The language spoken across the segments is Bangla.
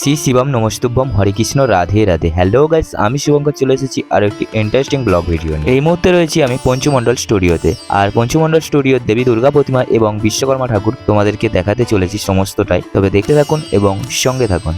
শ্রী শিবম নমস্তুভম হরে কৃষ্ণ, রাধে রাধে। হ্যালো গাইস আমি শুভঙ্কর, চলে এসেছি আর একটি ইন্টারেস্টিং ব্লগ ভিডিও নিয়ে। এই মুহূর্তে রয়েছি আমি পঞ্চমণ্ডল স্টুডিওতে। আর পঞ্চমণ্ডল স্টুডিওর দেবী দুর্গা প্রতিমা এবং বিশ্বকর্মা ঠাকুর তোমাদেরকে দেখাতে চলেছি সমস্তটাই। তবে দেখতে থাকুন এবং সঙ্গে থাকুন।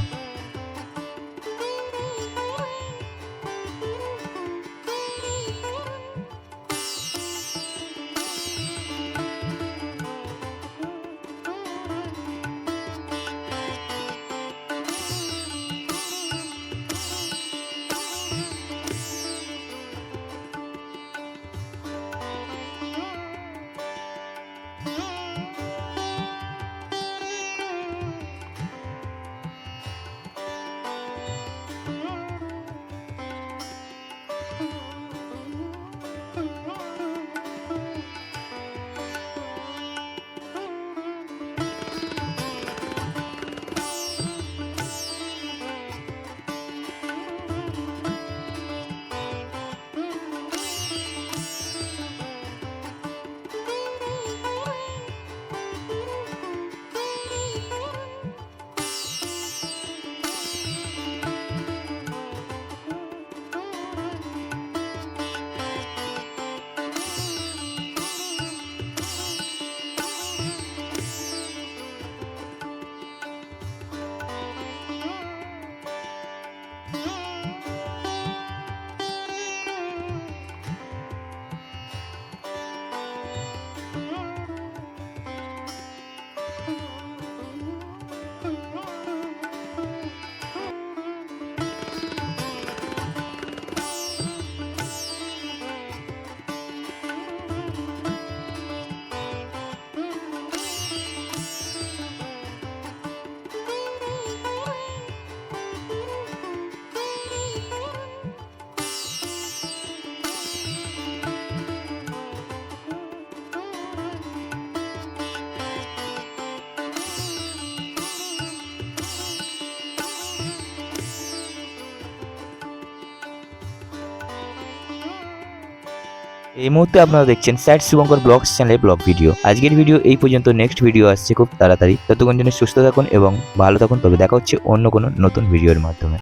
এই মুহূর্তে আপনারা দেখছেন স্যাট শুভঙ্কর ব্লগস চ্যানেলে ব্লগ ভিডিও। আজকের ভিডিও এই পর্যন্ত, নেক্সট ভিডিও আসছে খুব তাড়াতাড়ি। ততক্ষণ জন্য সুস্থ থাকুন এবং ভালো থাকুন, তবে দেখা হচ্ছে অন্য কোনো নতুন ভিডিওর মাধ্যমে।